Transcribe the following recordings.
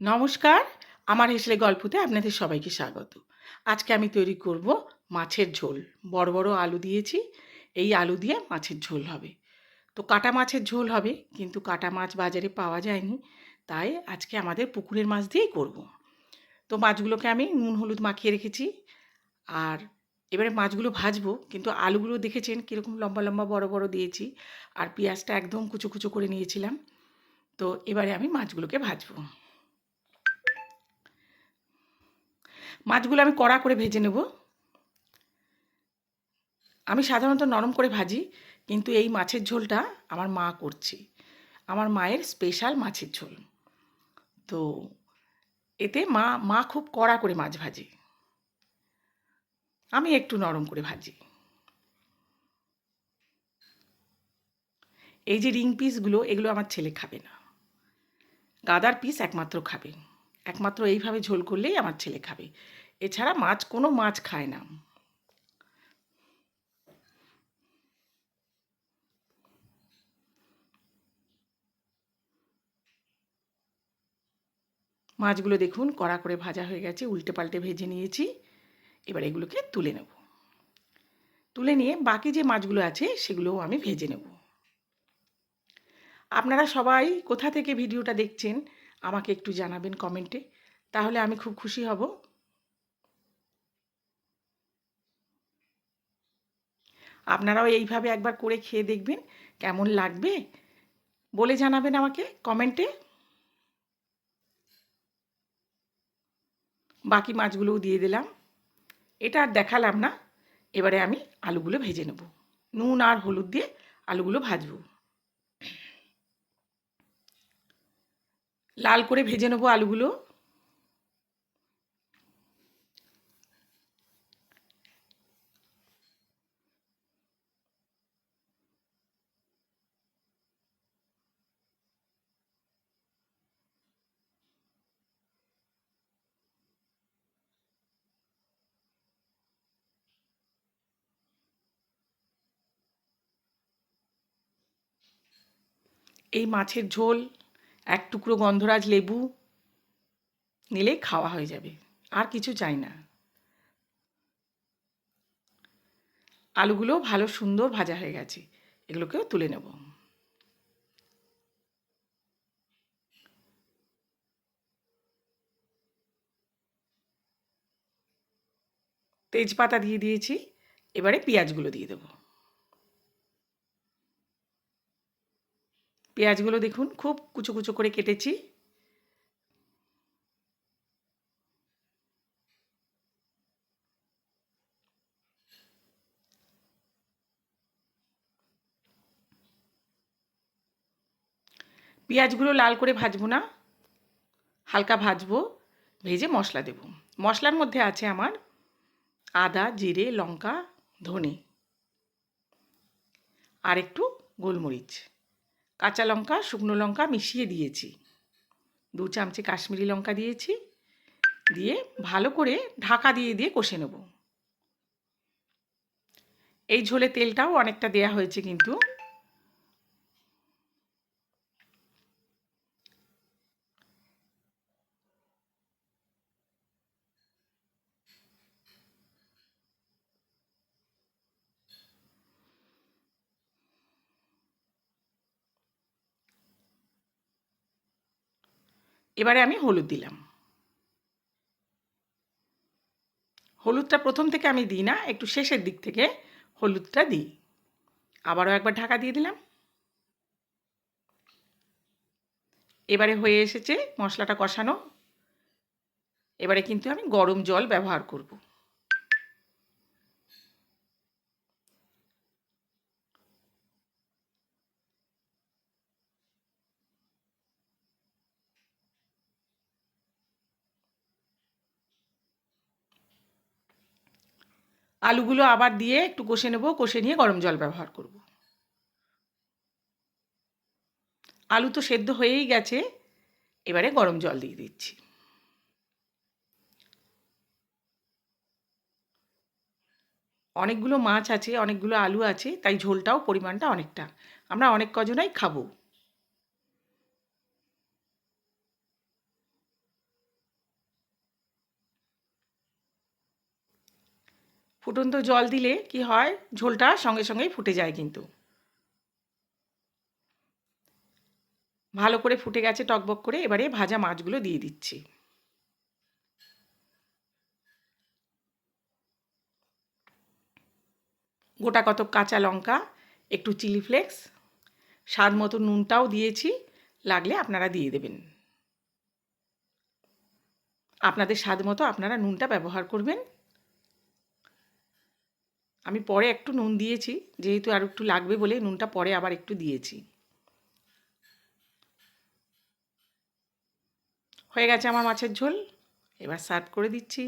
নমস্কার, আমার হেসলে গল্পতে আপনাদের সবাইকে স্বাগত। আজকে আমি তৈরি করব মাছের ঝোল। বড় বড় আলু দিয়েছি, এই আলু দিয়ে মাছের ঝোল হবে। তো কাটা মাছের ঝোল হবে, কিন্তু কাটা মাছ বাজারে পাওয়া যায়নি, তাই আজকে আমাদের পুকুরের মাছ দিয়েই করব। তো মাছগুলোকে আমি নুন, হলুদ মাখিয়ে রেখেছি, আর এবারে মাছগুলো ভাজবো, কিন্তু আলুগুলো দেখেছেন কীরকম লম্বা লম্বা বড় বড় দিয়েছি, আর পেঁয়াজটা একদম কুচো কুচো করে নিয়েছিলাম। তো এবারে আমি মাছগুলোকে ভাজবো। মাছগুলো আমি কড়া করে ভেজে নেব। আমি সাধারণত নরম করে ভাজি, কিন্তু এই মাছের ঝোলটা আমার মা করছে। আমার মায়ের স্পেশাল মাছের ঝোল। তো এতে মা মা খুব কড়া করে মাছ ভাজে। আমি একটু নরম করে ভাজি। এই যে রিং পিসগুলো, এগুলো আমার ছেলে খাবে না। গাদার পিস একমাত্র খাবে। একমাত্র এইভাবে ঝোল করলেই আমার ছেলে খাবে। এছাড়া মাছ, কোনো মাছ খায় না। মাছগুলো দেখুন, কড়া করে ভাজা হয়ে গেছে উল্টে পাল্টে ভেজে নিয়েছি। এবার এগুলোকে তুলে নেব। তুলে নিয়ে বাকি যে মাছগুলো আছে, সেগুলোও আমি ভেজে নেব। আপনারা সবাই কোথা থেকে ভিডিওটা দেখছেন? আমাকে একটু জানাবেন কমেন্টে তাহলে আমি খুব খুশি হব। আপনারাও এইভাবে একবার করে খেয়ে দেখবেন, কেমন লাগবে? বলে জানাবেন আমাকে কমেন্টে বাকি মাছগুলোও দিয়ে দিলাম। এটা আর দেখালাম না। এবারে আমি আলুগুলো ভেজে নেব। নুন আর হলুদ দিয়ে আলুগুলো ভাজবো। লাল করে ভেজে নেব আলুগুলো। এই মাছের ঝোল এক টুকরো গন্ধরাজ লেবু নিলে খাওয়া হয়ে যাবে। আর কিছু চাই না। আলুগুলো ভালো সুন্দর ভাজা হয়ে গেছে। এগুলোকেও তুলে নেব। তেজপাতা দিয়ে দিয়েছি। এবারে পেঁয়াজগুলো দিয়ে দেবো। পেঁয়াজগুলো দেখুন, খুব কুচো কুচো করে কেটেছি। পেঁয়াজগুলো লাল করে ভাজবো না, হালকা ভাজবো, ভেজে মশলা দেব। মশলার মধ্যে আছে আমার আদা, জিরে, লঙ্কা, ধনে আর একটু গোলমরিচ। কাঁচা লঙ্কা, শুকনো লঙ্কা মিশিয়ে দিয়েছি। দু চামচে কাশ্মীরি লঙ্কা দিয়েছি। দিয়ে ভালো করে ঢাকা দিয়ে দিয়ে কষে নেব। এই ঝোলে তেলটাও অনেকটা দেয়া হয়েছে কিন্তু। এবারে আমি হলুদ দিলাম। হলুদটা প্রথম থেকে আমি দিই না, একটু শেষের দিক থেকে হলুদটা দিই। আবারও একবার ঢাকা দিয়ে দিলাম। এবারে হয়ে এসেছে মশলাটা কষানো। এবারে কিন্তু আমি গরম জল ব্যবহার করব। আলুগুলো আবার দিয়ে একটু কষে নেব, কষে নিয়ে গরম জল ব্যবহার করব। আলু তো সেদ্ধ হয়েই গেছে, এবারে গরম জল দিয়ে দিচ্ছি। অনেকগুলো মাছ আছে, অনেকগুলো আলু আছে, তাই ঝোলটাও পরিমাণটা অনেকটা। আমরা অনেক কজনাই খাব। ফুটন্ত জল দিলে কি হয়? ঝোলটা সঙ্গে সঙ্গেই ফুটে যায় কিন্তু। ভালো করে ফুটে গেছে টকবক করে, এবারে ভাজা মাছগুলো দিয়ে দিচ্ছি। গোটা কত কাঁচা লঙ্কা, একটু চিলি ফ্লেক্স, স্বাদ মতো নুনটাও দিয়েছি, লাগলে আপনারা দিয়ে দেবেন। আপনাদের স্বাদ মতো আপনারা নুনটা ব্যবহার করবেন। আমি পরে একটু নুন দিয়েছি, যেহেতু আর একটু লাগবে বলে নুনটা পরে আবার একটু দিয়েছি। হয়ে গেছে আমার মাছের ঝোল, এবার সার্ভ করে দিচ্ছি।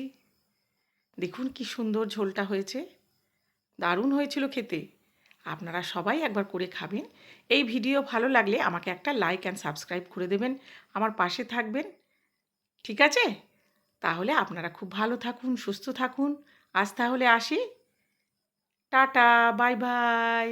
দেখুন কি সুন্দর ঝোলটা হয়েছে, দারুণ হয়েছিল খেতে। আপনারা সবাই একবার করে খাবেন। এই ভিডিও ভালো লাগলে আমাকে একটা লাইক অ্যান্ড সাবস্ক্রাইব করে দেবেন। আমার পাশে থাকবেন। ঠিক আছে? তাহলে আপনারা খুব ভালো থাকুন, সুস্থ থাকুন। আজ তাহলে আসি। Tata bye bye.